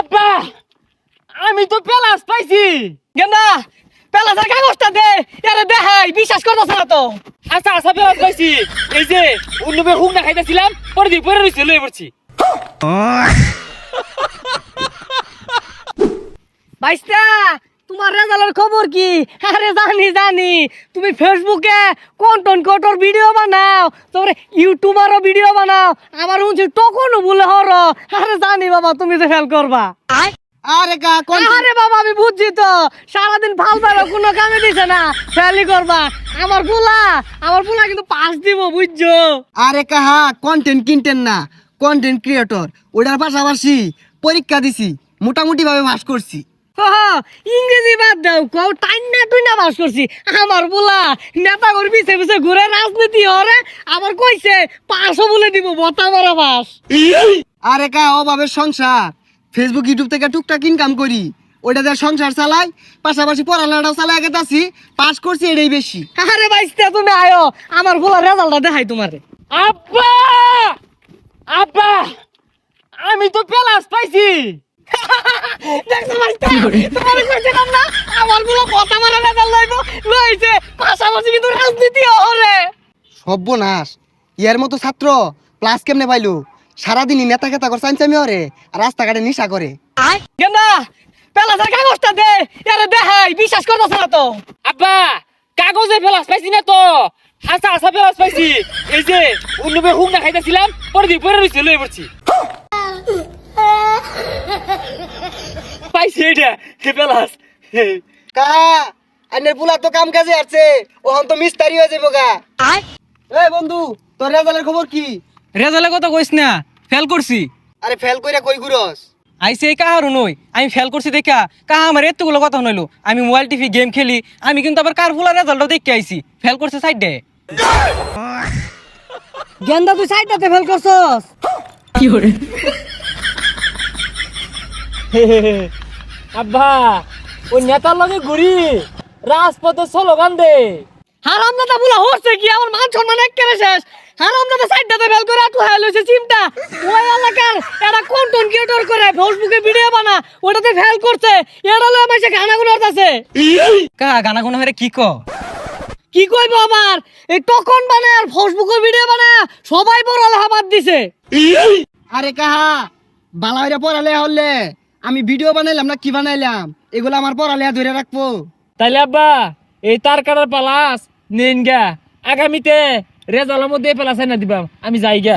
আব্বা, আমি তো পেলাস পাইছি। গেন্দা পেলাসের কাগজটা দে আরে দেখাই, বিশ্বাস করতেছ না তো। আচ্ছা আচ্ছা পেলাস পাইছি। এই যে অন্যবে হুক না খাইতেছিলাম পরে দিয়ে পরে রয়েছে লয়ে পড়ছি। তোমার রেজাল্টের খবর কি? আরে জানি জানি। তুমি ফেসবুকে কন্টেন্ট কটর ভিডিও বানাও তারপরে ইউটিউবারও ভিডিও বানাও আমার উঁচু টকনও বলে হর আরে জানি বাবা তুমি তো ফেল করবা। আরে কা কোন আরে বাবা আমি বুঝছি তো। সারাদিন ভালো ভালো কোনো কামে দিছে না। ফেলই করবা। আমার পোলা আমার পোলা কিন্তু পাস দিব বুঝছ? আরে কাহা কন্টেন্ট কিনতেন না। কন্টেন্ট ক্রিয়েটর ওটার পাশাপাশি পরীক্ষা দিছি। মোটামুটি ভাবে পাস করছি ইংরেজি বাদ দাও কও টাইনা টুইনা বাস করছি। আমার পোলা নেতা করে পিছে পিছে ঘুরে রাজনীতি হরে আবার কইছে পাঁচশো বলে দিব বতা মারা বাস আরে কা অভাবের সংসার। ফেসবুক ইউটিউব থেকে টুকটাক ইনকাম করি। ওইটা দিয়ে সংসার চালাই পাশাপাশি পড়ালেখাটাও চালাই। গেতাছি পাস করছি এটাই বেশি। আরে বাইস্তা তুমি আয়ো। আমার পোলা রেজাল্টটা দেখাই তোমারে। আব্বা! আব্বা! আমি তো পেলাস পাইছি। দেখছ বাইস্তা তোমারে কইছিলাম না? আমার পোলা কথা মারা রেজাল্ট লইব। লইছে পাশাপাশি কিন্তু রাজনীতি হরে সর্বনাশ। ইয়ার মতো ছাত্র ক্লাস কেমনে পাইলো? সারাদিনই নেতা খেতা করে চাইচামি হরে আর রাস্তাঘাটে নিশা করে। গেন্দা পেলাসের কাগজটা দে আরে দেখাই বিশ্বাস করতেছ না তো। আব্বা কাগজে পেলাস পাইছি না তো। আচ্ছা আচ্ছা পেলাস পাইছি। এই যে অন্যবে হুক না খাইতেছিলাম পরে দিয়ে পরে রয়েছে লয়ে পড়ছি। পাইছি এটা হে পেলাস কাহা আইনের পুলা তো কাম কাজে আছে ওহন তো মিস্তারি হয়ে যাব গা। এই বন্ধু তোর রেজাল্টের খবর কি? রেজাল্টের কথা কইস না ফেল করছি। আরে ফেল কইরা কই ঘুরস? আইসে এই কাহারও নই? আমি ফেল করছি দেখা কাহা আমার এতগুলো কথা হইল? আমি মোবাইল টিভি গেম খেলি আমি কিন্তু আবার কার ফুলার রেজাল্টও দেখে আইছি। ফেল করছে সাইড দে গেন্দা তুই সাইডটাতে ফেল করছস? আব্বা ওই নেতার লগে ঘুরি। রাজপথে স্লোগান দে। হারাম দাদা বলা হচ্ছে কি? আমার মান সম্মান একেবারে শেষ। হারাম দাদা সাইডটাতে ফেল করে আটু হয়ে লইছে চিন্তা ওই এলাকার এরা কন্টেন্ট ক্রিয়েটর করে? ফেসবুকে ভিডিও বানা ওটাতে ফেল করছে। এটা লয় আমার গানা গুলো আছে কাহা গানা গুনা হরে কি ক? কি কইবো আবার? এই টকন বানায় আর ফেসবুকে ভিডিও বানায় সবাই বড় বাদ দিছে। আরে কাহা বালা হইরা পড়ালে হলে আমি ভিডিও বানাইলাম না কি বানাইলাম? এগুলো আমার পড়ালেখা ধরে রাখব। তাইলে আব্বা এই তার কাটার পালাস, নেন গা। আগামীতে রেজালের মধ্যে পালাস না দিবাম। আমি যাই গা।